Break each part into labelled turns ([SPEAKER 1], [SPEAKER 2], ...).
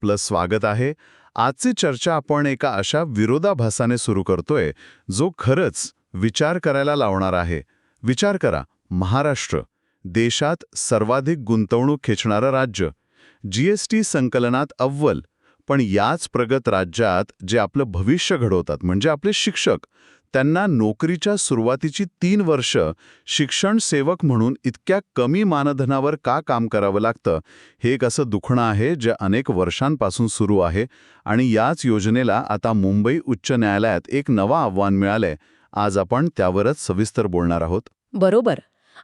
[SPEAKER 1] Plus स्वागत आहे. आजची चर्चा आपण एका अशा विरोधाभासाने सुरू करतोय जो खरंच विचार करायला लावणार आहे. विचार करा महाराष्ट्र देशात सर्वाधिक गुंतवणूक खेचणारं राज्य. जीएसटी संकलनात अव्वल पण याच प्रगत राज्यात जे आपलं भविष्य घडवतात म्हणजे आपले शिक्षक त्यांना नोकरीच्या सुरुवातीची तीन वर्ष शिक्षण सेवक म्हणून इतक्या कमी मानधनावर का काम करावं लागतं? हे एक असं दुखणं आहे जे अनेक वर्षांपासून सुरू आहे आणि याच योजनेला आता मुंबई उच्च न्यायालयात एक नवा आव्हान मिळालंय. आज आपण त्यावरच सविस्तर बोलणार आहोत.
[SPEAKER 2] बरोबर.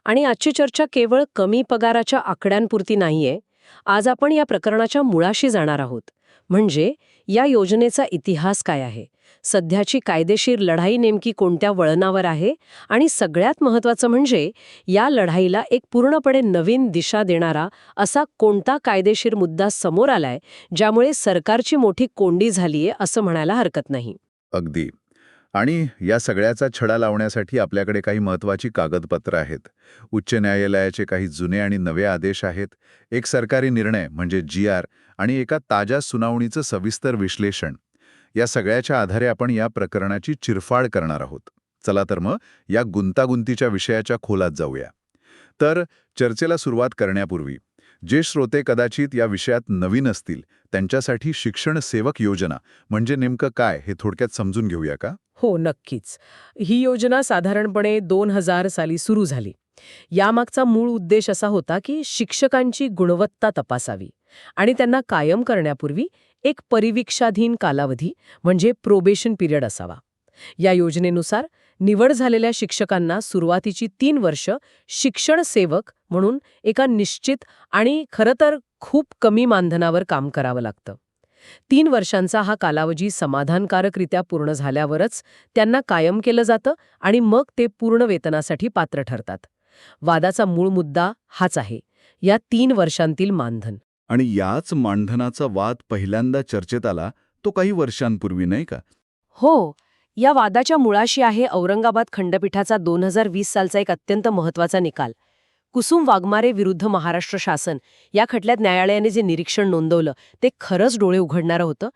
[SPEAKER 2] आणि आजची चर्चा केवळ कमी पगाराच्या आकड्यांपुरती नाहीये. आज आपण या प्रकरणाच्या मुळाशी जाणार आहोत. म्हणजे या योजनेचा इतिहास काय आहे? सध्याची कायदेशीर लढाई नेमकी कोणत्या वळणावर आहे? आणि सगळ्यात महत्वाचं म्हणजे या लढाईला एक पूर्णपणे नवीन दिशा देणारा असा कोणता कायदेशीर मुद्दा समोर आलाय ज्यामुळे सरकारची मोठी कोंडी झालीये असं म्हणायला हरकत नाही?
[SPEAKER 1] अगदी. आणि या सगळ्याचा छडा लावण्यासाठी आपल्याकडे काही महत्वाची कागदपत्र आहेत. उच्च न्यायालयाचे काही जुने आणि नवे आदेश आहेत. एक सरकारी निर्णय म्हणजे जी आर आणि एका ताज्या सुनावणीचं सविस्तर विश्लेषण. या सगळ्याच्या आधारे आपण या प्रकरणाची चिरफाड करणार आहोत. चला तर मग या गुंतागुंतीच्या विषयाच्या खोलात जाऊया. तर चर्चेला सुरुवात करण्यापूर्वी जे श्रोते कदाचित या विषयात नवीन असतील त्यांच्यासाठी शिक्षण सेवक योजना म्हणजे नेमकं काय हे थोडक्यात समजून घेऊया का?
[SPEAKER 3] हो नक्कीच. ही योजना साधारणपणे दोन हजार साली सुरू झाली. यामागचा मूळ उद्देश असा होता की शिक्षकांची गुणवत्ता तपासावी आणि त्यांना कायम करण्यापूर्वी एक परिवीक्षाधीन कालावधी म्हणजे प्रोबेशन पिरियड असावा. या योजनेनुसार निवड झालेल्या शिक्षकांना सुरुवातीची तीन वर्ष शिक्षण सेवक म्हणून एका निश्चित आणि खरं तर खूप कमी मानधनावर काम करावं लागतं. तीन वर्षांचा हा कालावधी समाधानकारकरित्या पूर्ण झाल्यावरच त्यांना कायम केलं जातं आणि मग ते पूर्ण वेतनासाठी पात्र ठरतात. वादाचा मूळ मुद्दा हाच आहे या तीन वर्षांतील मानधन.
[SPEAKER 1] आणि याच मानधनाचा वाद पहिल्यांदा चर्चेत आला तो काही वर्षांपूर्वी नाही का?
[SPEAKER 2] हो या वादाच्या मुळाशी आहे औरंगाबाद खंडपीठाचा दोन हजार वीस सालचा एक अत्यंत महत्त्वाचा निकाल. कुसुम वाघमारे विरुद्ध महाराष्ट्र शासन या खटल्यात न्यायालयाने जे निरीक्षण नोंदवलं ते खरंच डोळे उघडणारं होतं?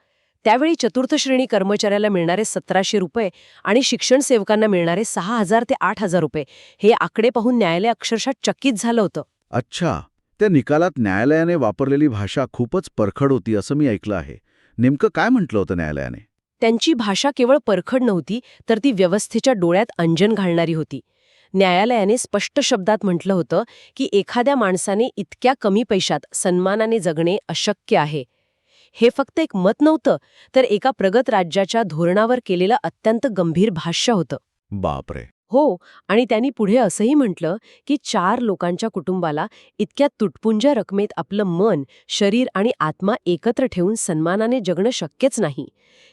[SPEAKER 2] त्यावेळी चतुर्थ श्रेणी कर्मचाऱ्याला मिळणारे सतराशे रुपये आणि शिक्षण सेवकांना मिळणारे सहा हजार ते आठ हजार रुपये हे आकडे पाहून न्यायालय अक्षरशः चकित झालं होतं.
[SPEAKER 4] अच्छा त्या निकालात न्यायालयाने वापरलेली भाषा खूपच परखड होती असं मी ऐकलं आहे. नेमकं काय म्हटलं होतं न्यायालयाने?
[SPEAKER 2] त्यांची भाषा केवळ परखड नव्हती तर ती व्यवस्थेच्या डोळ्यात अंजन घालणारी होती. न्यायालयाने स्पष्ट शब्दात म्हटलं होतं की एखाद्या माणसाने इतक्या कमी पैशात सन्मानाने जगणे अशक्य आहे. हे फक्त एक मत नव्हतं तर एका प्रगत राज्याच्या धोरणावर केलेलं अत्यंत गंभीर भाष्य होतं.
[SPEAKER 4] बापरे.
[SPEAKER 2] हो आणि त्यांनी पुढे असंही म्हटलं की चार लोकांच्या कुटुंबाला इतक्या तुटपुंज्या रकमेत आपलं मन शरीर आणि आत्मा एकत्र ठेवून सन्मानाने जगणं शक्यच नाही.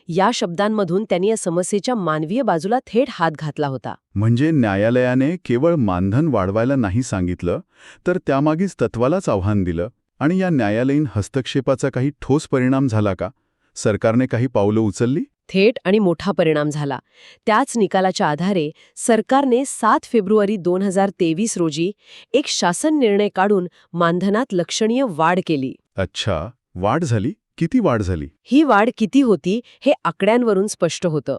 [SPEAKER 2] या शब्दांमधून त्यांनी या समस्येच्या मानवीय बाजूला थेट हात घातला होता.
[SPEAKER 1] म्हणजे न्यायालयाने केवळ मानधन वाढवायला नाही सांगितलं तर त्यामागीच तत्वालाच आव्हान दिलं? आणि या न्यायालयीन हस्तक्षेपाचा काही ठोस परिणाम झाला का? सरकारने काही पावलं उचलली?
[SPEAKER 2] थेट आणि मोठा परिणाम झाला. त्याच निकालाच्या आधारे सरकारने सात फेब्रुवारी दोन हजार तेवीस रोजी एक शासन निर्णय काढून मानधनात लक्षणीय वाढ केली.
[SPEAKER 1] अच्छा. वाढ झाली? किती वाढ झाली?
[SPEAKER 2] ही वाढ किती होती हे आकड्यांवरून स्पष्ट होतं.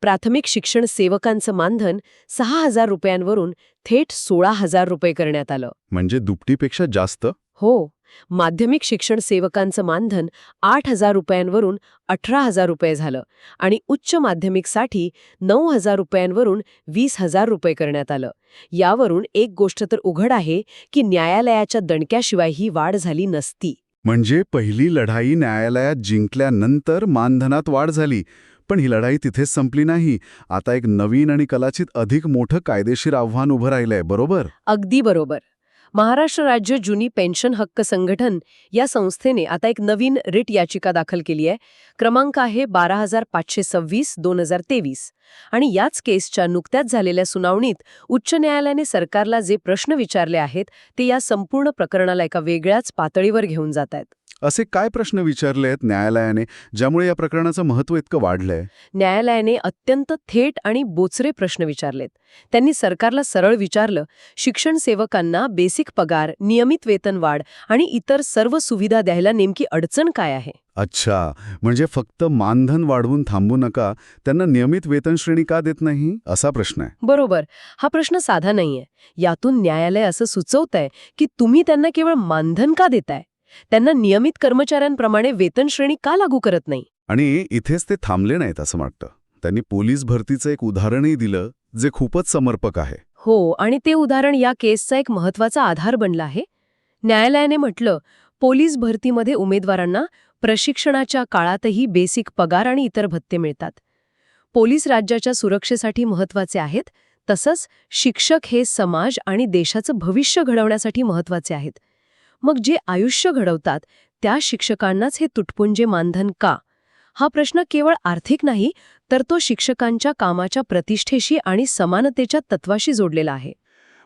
[SPEAKER 2] प्राथमिक शिक्षण सेवकांचं मानधन सहा हजार रुपयांवरून थेट सोळा हजार रुपये करण्यात आलं.
[SPEAKER 1] म्हणजे दुपटीपेक्षा जास्त?
[SPEAKER 2] हो. माध्यमिक शिक्षण सेवकांचं मानधन आठ हजार रुपयांवरून अठरा हजार रुपये झालं आणि उच्च माध्यमिकसाठी नऊ हजार रुपयांवरून वीस हजार रुपये करण्यात आलं. यावरून एक गोष्ट तर उघड आहे की न्यायालयाच्या दणक्याशिवाय ही वाढ झाली नसती.
[SPEAKER 1] म्हणजे पहिली लढाई न्यायालयात जिंकल्यानंतर मानधनात वाढ झाली पण ही लढाई तिथेच संपली नाही. आता एक नवीन आणि कदाचित अधिक मोठं कायदेशीर आव्हान उभं राहिलंय बरोबर?
[SPEAKER 2] अगदी बरोबर. महाराष्ट्र राज्य जुनी पेन्शन हक्क संघटन या संस्थेने आता एक नवीन रिट याचिका दाखल केली आहे. क्रमांक आहे बारा हजार पाचशे सव्वीस दोन हजार तेवीस. आणि याच केसच्या नुकत्याच झालेल्या सुनावणीत उच्च न्यायालयाने सरकारला जे प्रश्न विचारले आहेत ते या संपूर्ण प्रकरणाला एका वेगळ्याच पातळीवर घेऊन जात आहेत.
[SPEAKER 1] असे काय प्रश्न विचारले आहेत न्यायालयाने ज्यामुळे या प्रकरणाचं महत्त्व इतकं वाढलंय?
[SPEAKER 2] न्यायालयाने अत्यंत थेट आणि बोचरे प्रश्न विचारलेत. त्यांनी सरकारला सरळ विचारलं शिक्षण सेवकांना बेसिक पगार नियमित वेतनवाढ आणि इतर सर्व सुविधा द्यायला नेमकी अडचण काय आहे?
[SPEAKER 1] अच्छा. म्हणजे फक्त मानधन वाढवून थांबू नका त्यांना नियमित वेतनश्रेणी का देत नाही? असा प्रश्न आहे.
[SPEAKER 2] बरोबर. हा प्रश्न साधा नाहीये. यातून न्यायालय असं सुचवतंय की तुम्ही त्यांना केवळ मानधन का देताय? त्यांना नियमित कर्मचाऱ्यांप्रमाणे वेतनश्रेणी का लागू करत नाही?
[SPEAKER 1] आणि इथेच ते थांबले नाहीत असं वाटतं. त्यांनी पोलीस भरतीचं एक उदाहरणही दिलं जे खूपच समर्पक आहे.
[SPEAKER 2] हो आणि ते उदाहरण या केसचा एक महत्त्वाचा आधार बनला आहे. न्यायालयाने म्हटलं पोलीस भरतीमध्ये उमेदवारांना प्रशिक्षणाच्या काळातही बेसिक पगार आणि इतर भत्ते मिळतात. पोलीस राज्याच्या सुरक्षेसाठी महत्त्वाचे आहेत तसंच शिक्षक हे समाज आणि देशाचं भविष्य घडवण्यासाठी महत्त्वाचे आहेत. मग जे आयुष्य घडवतात त्या शिक्षकांनाच हे तुटपुंजे मानधन का? हा प्रश्न केवळ आर्थिक नाही तर तो शिक्षकांच्या कामाच्या प्रतिष्ठेशी आणि समानतेच्या तत्वाशी जोडलेला आहे.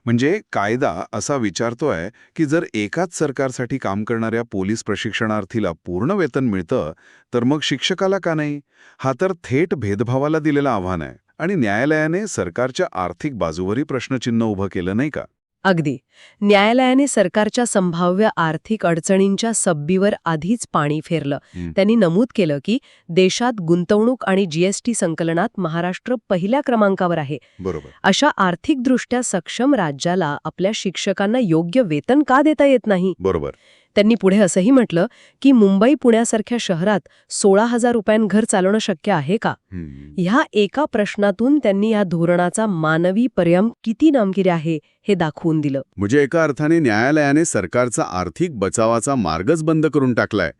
[SPEAKER 1] म्हणजे कायदा असा विचारतोय की जर एकाच सरकारसाठी काम करणाऱ्या पोलीस प्रशिक्षणार्थीला पूर्ण वेतन मिळतं तर मग शिक्षकाला का नाही? हा तर थेट भेदभावाला दिलेलं आव्हान आहे आणि न्यायालयाने सरकारच्या आर्थिक बाजूवरही प्रश्नचिन्ह उभं केलं नाही का?
[SPEAKER 2] अगदी. न्यायालयाने सरकारच्या संभाव्य आर्थिक अडचणींच्या सब्बीवर आधीच पाणी फेरलं. त्यांनी नमूद केलं की देशात गुंतवणूक आणि जीएसटी संकलनात महाराष्ट्र पहिल्या क्रमांकावर आहे. अशा आर्थिकदृष्ट्या सक्षम राज्याला आपल्या शिक्षकांना योग्य वेतन का देता येत नाही?
[SPEAKER 1] बरोबर.
[SPEAKER 2] त्यांनी पुढे असंही म्हटलं की मुंबई पुण्यासारख्या शहरात सोळा हजार रुपयां घर चालवणं शक्य आहे का. ह्या एका प्रश्नातून त्यांनी या धोरणाचा मानवी परिणाम किती नामगिरी आहे हे दाखवून दिलं.
[SPEAKER 1] म्हणजे एका अर्थाने न्यायालयाने सरकारचा आर्थिक बचावाचा मार्गच बंद करून टाकलाय.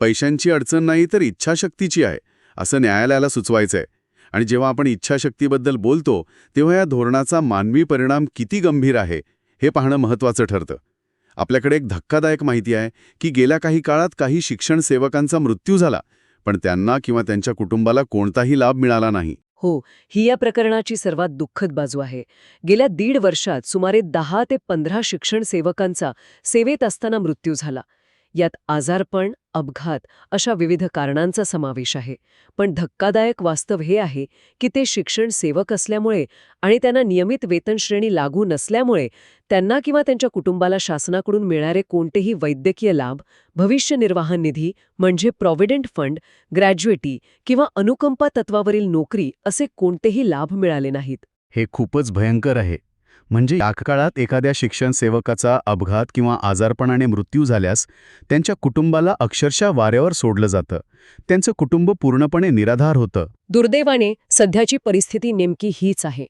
[SPEAKER 1] पैशांची अडचण नाही तर इच्छाशक्तीची आहे असं न्यायालयाला सुचवायचंय. आणि जेव्हा आपण इच्छाशक्तीबद्दल बोलतो तेव्हा या धोरणाचा मानवी परिणाम किती गंभीर आहे हे पाहणं महत्त्वाचं ठरतं. आपल्याकडे एक धक्कादायक माहिती आहे की गेल्या काही काळात काही शिक्षण सेवकांचा मृत्यू झाला पण त्यांना किंवा त्यांच्या कुटुंबाला कोणताही लाभ मिळाला नाही.
[SPEAKER 2] हो ही या प्रकरणाची सर्वात दुःखद बाजू आहे. गेल्या दीड वर्षात सुमारे दहा ते पंधरा शिक्षण सेवकांचा सेवेत असताना मृत्यू झाला. यात आजारपण अपघात अशा विविध कारणांचा समावेश आहे. पण धक्कादायक वास्तव हे आहे की ते शिक्षण सेवक असल्यामुळे आणि त्यांना नियमित वेतनश्रेणी लागू नसल्यामुळे त्यांना किंवा त्यांच्या कुटुंबाला शासनाकडून मिळणारे कोणतेही वैद्यकीय लाभ भविष्य निर्वाह निधी म्हणजे प्रॉव्हिडंट फंड ग्रॅज्युएटी किंवा अनुकंपा तत्वावरील नोकरी असे कोणतेही लाभ मिळाले नाहीत.
[SPEAKER 1] हे खूपच भयंकर आहे. म्हणजे या काळात एखाद्या शिक्षण सेवकाचा अपघात किंवा आजारपणाने मृत्यू झाल्यास त्यांच्या कुटुंबाला अक्षरशः वाऱ्यावर सोडलं जातं. त्यांचं कुटुंब पूर्णपणे निराधार होतं.
[SPEAKER 2] दुर्दैवाने सध्याची परिस्थिती नेमकी हीच आहे.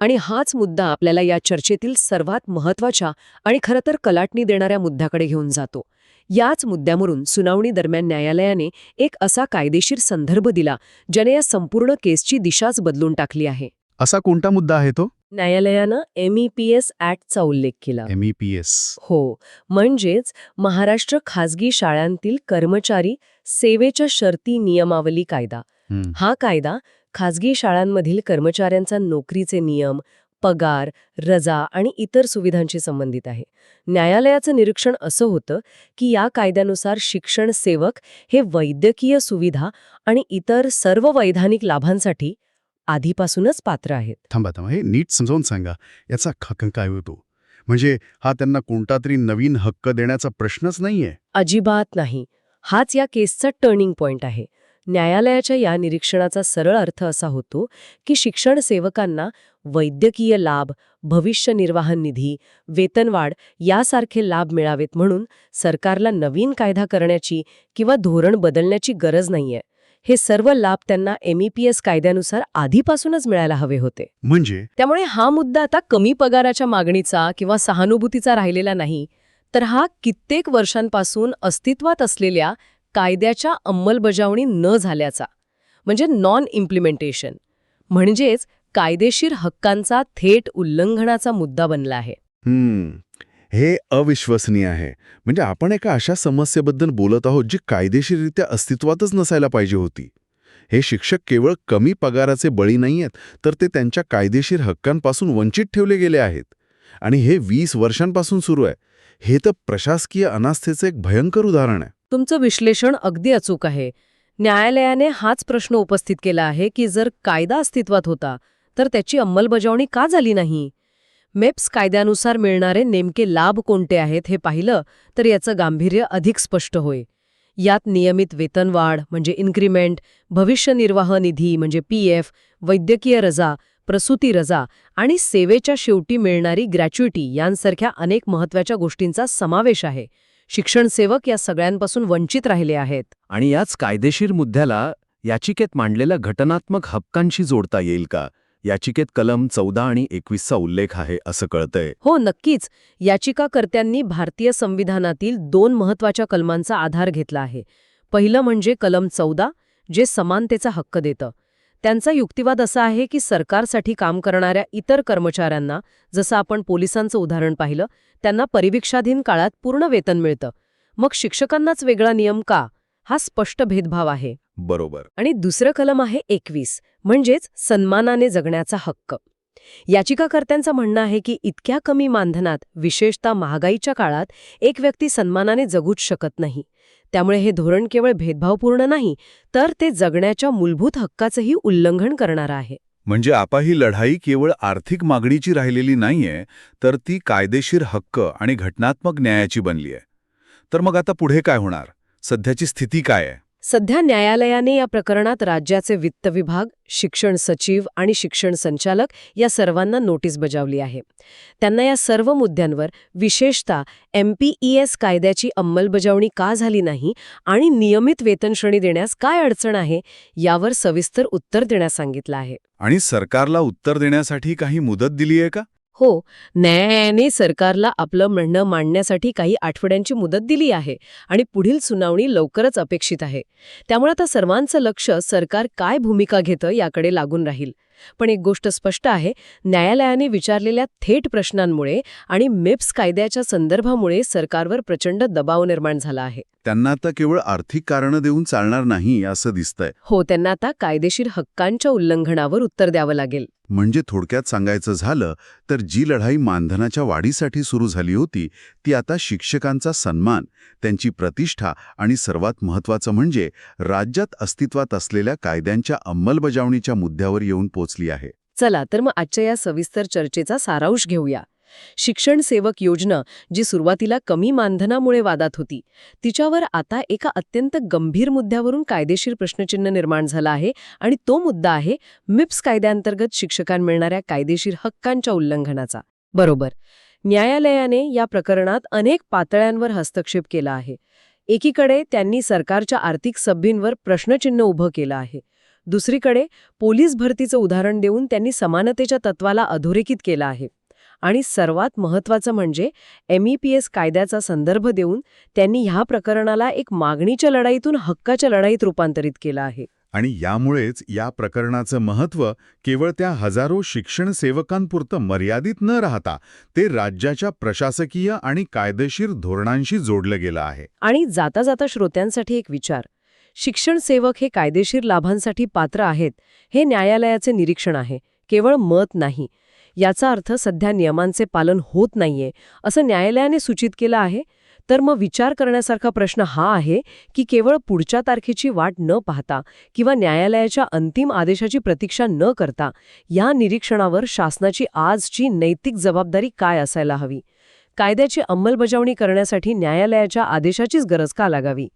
[SPEAKER 2] आणि हाच मुद्दा आपल्याला या चर्चेतील सर्वात महत्त्वाच्या आणि खरं तर कलाटणी देणाऱ्या मुद्द्याकडे घेऊन जातो. याच मुद्द्यावरून सुनावणी दरम्यान न्यायालयाने एक असा कायदेशीर संदर्भ दिला ज्याने या संपूर्ण केसची दिशाच बदलून टाकली आहे.
[SPEAKER 1] असा कोणता मुद्दा आहे तो?
[SPEAKER 2] न्यायालयानं एमईपीएस ॲक्टचा उल्लेख केला.
[SPEAKER 1] एम ई पी एस
[SPEAKER 2] हो. म्हणजेच महाराष्ट्र खाजगी शाळांतील कर्मचारी सेवेच्या शर्ती नियमावली कायदा. हा कायदा खाजगी शाळांमधील कर्मचाऱ्यांचा नोकरीचे नियम पगार रजा आणि इतर सुविधांशी संबंधित आहे. न्यायालयाचं निरीक्षण असं होतं की या कायद्यानुसार शिक्षण सेवक हे वैद्यकीय सुविधा आणि इतर सर्व वैधानिक लाभांसाठी आधीपासूनच पात्र आहेत.
[SPEAKER 1] थांबा थांबा. हे नीट समजावून सांगा. याचा हक्क काय होतो? म्हणजे हा त्यांना कोणता तरी नवीन हक्क देण्याचा प्रश्नच नाहीये?
[SPEAKER 2] अजिबात नाही. हाच या केसचा टर्निंग पॉइंट आहे. न्यायालयाच्या या निरीक्षणाचा सरळ अर्थ असा होतो की शिक्षण सेवकांना वैद्यकीय लाभ भविष्य निर्वाह निधी वेतनवाढ यासारखे लाभ मिळावेत म्हणून सरकारला नवीन कायदा करण्याची किंवा धोरण बदलण्याची गरज नाहीये. हे सर्व लाभ त्यांना एमईपीएस कायद्यानुसार आधीपासूनच मिळायला हवे होते.
[SPEAKER 1] म्हणजे?
[SPEAKER 2] त्यामुळे हा मुद्दा आता कमी पगाराच्या मागणीचा किंवा सहानुभूतीचा राहिलेला नाही तर हा कित्येक वर्षांपासून अस्तित्वात असलेल्या कायद्याच्या अंमलबजावणी न झाल्याचा म्हणजे नॉन इम्प्लिमेंटेशन म्हणजेच कायदेशीर हक्कांचा थेट उल्लंघनाचा मुद्दा बनला आहे.
[SPEAKER 1] हे अविश्वसनीय आहे. म्हणजे आपण एका अशा समस्येबद्दल बोलत आहोत जी कायदेशीररित्या अस्तित्वातच नसायला पाहिजे होती. हे शिक्षक केवळ कमी पगाराचे बळी नाही आहेत तर ते त्यांच्या कायदेशीर हक्कांपासून वंचित ठेवले गेले आहेत. आणि हे वीस वर्षांपासून सुरू आहे. हे तर प्रशासकीय अनास्थेचं एक भयंकर उदाहरण आहे.
[SPEAKER 2] तुमचं विश्लेषण अगदी अचूक आहे. न्यायालयाने हाच प्रश्न उपस्थित केला आहे की जर कायदा अस्तित्वात होता तर त्याची अंमलबजावणी का झाली नाही? मेप्स कायद्यानुसार मिळणारे नेमके लाभ कोणते आहेत हे पाहिलं तर याचं गांभीर्य अधिक स्पष्ट होय. यात नियमित वेतनवाढ म्हणजे इन्क्रिमेंट भविष्य निर्वाह निधी म्हणजे पी एफ वैद्यकीय रजा प्रसूती रजा आणि सेवेच्या शेवटी मिळणारी ग्रॅच्युइटी यांसारख्या अनेक महत्त्वाच्या गोष्टींचा समावेश आहे. शिक्षण सेवक या सगळ्यांपासून वंचित राहिले आहेत.
[SPEAKER 5] आणि याच कायदेशीर मुद्द्याला याचिकेत मांडलेल्या घटनात्मक हक्कांशी जोडता येईल का? याचिकेत कलम चौदा आणि एकवीसचा उल्लेख आहे असं कळतंय.
[SPEAKER 2] हो नक्कीच. याचिकाकर्त्यांनी भारतीय संविधानातील दोन महत्त्वाच्या कलमांचा आधार घेतला आहे. पहिलं म्हणजे कलम चौदा जे समानतेचा हक्क देतं. त्यांचा युक्तिवाद असा आहे की सरकारसाठी काम करणाऱ्या इतर कर्मचाऱ्यांना जसं आपण पोलिसांचं उदाहरण पाहिलं त्यांना परिविक्षाधीन काळात पूर्ण वेतन मिळतं. मग शिक्षकांनाच वेगळा नियम का? हा स्पष्ट भेदभाव आहे.
[SPEAKER 1] बरोबर.
[SPEAKER 2] आणि दुसरं कलम आहे एकवीस म्हणजेच सन्मानाने जगण्याचा हक्क. याचिकाकर्त्यांचं म्हणणं आहे की इतक्या कमी मानधनात विशेषतः महागाईच्या काळात एक व्यक्ती सन्मानाने जगूच शकत नाही. त्यामुळे हे धोरण केवळ भेदभावपूर्ण नाही तर ते जगण्याच्या मूलभूत हक्काचंही उल्लंघन करणारं आहे.
[SPEAKER 1] म्हणजे आपा ही लढाई केवळ आर्थिक मागणीची राहिलेली नाहीये तर ती कायदेशीर हक्क आणि घटनात्मक न्यायाची बनली आहे तर मग आता पुढे काय होणार? सध्याची स्थिती काय आहे?
[SPEAKER 2] सध्या न्यायालयाने या प्रकरणात राज्याचे वित्त विभाग शिक्षण सचिव आणि शिक्षण संचालक या सर्वांना नोटीस बजावली आहे. त्यांना या सर्व मुद्द्यांवर विशेषतः एमपीईएस कायद्याची अंमलबजावणी का झाली नाही आणि नियमित वेतनश्रेणी देण्यास काय अडचण आहे यावर सविस्तर उत्तर देण्यास सांगितलं आहे.
[SPEAKER 1] आणि सरकारला उत्तर देण्यासाठी काही मुदत दिली आहे का?
[SPEAKER 2] हो न्यायालयाने सरकारला आपलं म्हणणं मांडण्यासाठी काही आठवड्यांची मुदत दिली आहे आणि पुढील सुनावणी लवकरच अपेक्षित आहे. त्यामुळे आता सर्वांचं लक्ष सरकार काय भूमिका घेतं याकडे लागून राहील. पण एक गोष्ट स्पष्ट आहे न्यायालयाने विचारलेल्या थेट प्रश्नांमुळे आणि मेप्स कायद्याच्या संदर्भामुळे सरकारवर प्रचंड दबाव निर्माण झाला आहे.
[SPEAKER 1] त्यांना आता केवळ आर्थिक कारणं देऊन चालणार नाही असं दिसतंय.
[SPEAKER 2] हो त्यांना आता कायदेशीर हक्कांच्या उल्लंघनावर उत्तर द्यावं लागेल.
[SPEAKER 1] म्हणजे थोडक्यात सांगायचं झालं तर जी लढाई मानधनाच्या वाढीसाठी सुरू झाली होती ती आता शिक्षकांचा सन्मान त्यांची प्रतिष्ठा आणि सर्वात महत्त्वाचं म्हणजे राज्यात अस्तित्वात असलेल्या कायद्यांच्या अंमलबजावणीच्या मुद्द्यावर येऊन पोहोचली आहे.
[SPEAKER 2] चला तर मग आजच्या या सविस्तर चर्चेचा सारांश घेऊया. शिक्षण सेवक योजना जी सुरुवातीला कमी मानधनामुळे वादात होती तिच्यावर आता एका अत्यंत गंभीर मुद्द्यावरून कायदेशीर प्रश्नचिन्ह निर्माण झाला आहे आणि तो मुद्दा आहे मिप्स कायद्याअंतर्गत शिक्षकांना मिळणाऱ्या कायदेशीर हक्कांच्या उल्लंघनाचा. बरोबर. न्यायालयाने या प्रकरणात अनेक पातळ्यांवर हस्तक्षेप केला आहे. एकीकडे त्यांनी सरकारच्या आर्थिक सभ्यींवर प्रश्नचिन्ह उभं केलं आहे. दुसरीकडे पोलीस भरतीचं उदाहरण देऊन त्यांनी समानतेच्या तत्वाला अधोरेखित केलं आहे. आणि सर्वात महत्त्वाचं म्हणजे एमईपीएस कायद्याचा संदर्भ देऊन त्यांनी ह्या प्रकरणाला एक मागणीच्या लढाईतून हक्काच्या लढाईत रूपांतरित केलं आहे.
[SPEAKER 1] आणि यामुळेच या प्रकरणाचं महत्त्व केवळ त्या हजारो शिक्षण सेवकांपुरतं मर्यादित न राहता ते राज्याच्या प्रशासकीय आणि कायदेशीर धोरणांशी जोडलं गेलं आहे.
[SPEAKER 2] आणि जाता जाता श्रोत्यांसाठी एक विचार शिक्षण सेवक हे कायदेशीर लाभांसाठी पात्र आहेत हे न्यायालयाचे निरीक्षण आहे केवळ मत नाही. याचा अर्थ सध्या नियमांचे पालन होत नाहीये असं न्यायालयाने सूचित केलं आहे. तर मग विचार करण्यासारखा प्रश्न हा आहे की केवळ पुढच्या तारखेची वाट न पाहता किंवा न्यायालयाच्या अंतिम आदेशाची प्रतीक्षा न करता या निरीक्षणावर शासनाची आजची नैतिक जबाबदारी काय असायला हवी? कायद्याची अंमलबजावणी करण्यासाठी न्यायालयाच्या आदेशाचीच गरज का लागावी?